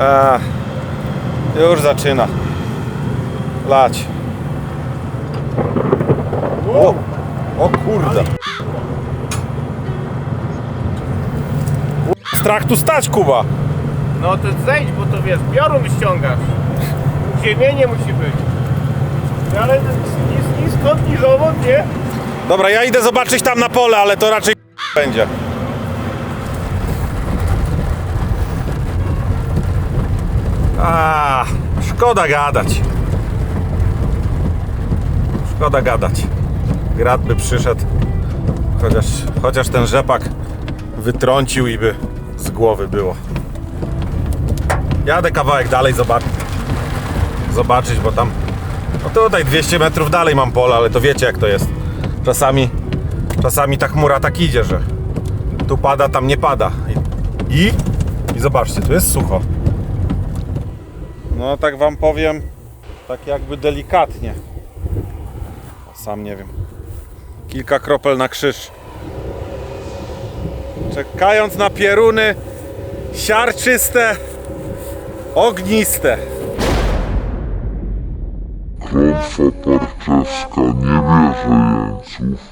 A, już zaczyna lać. O, o kurde. Strach tu stać, Kuba. No to zejdź, bo to wiesz, piorun ściągasz. Ziemienie musi być. Ale ni, skąd, ni zowąd, nie? Dobra, ja idę zobaczyć tam na pole, ale to raczej będzie. A, szkoda gadać. Szkoda gadać. Grad by przyszedł, chociaż, chociaż ten rzepak wytrącił i by z głowy było. Jadę kawałek dalej zobaczyć, zobaczyć bo tam no tutaj 200 metrów dalej mam pole, ale to wiecie jak to jest. Czasami, czasami ta chmura tak idzie, że tu pada, tam nie pada. I, i, i zobaczcie, tu jest sucho. No tak wam powiem, tak jakby delikatnie. Sam nie wiem. Kilka kropel na krzyż. Czekając na pieruny siarczyste, ogniste. Klątwa parczeska nie bierze jeńców.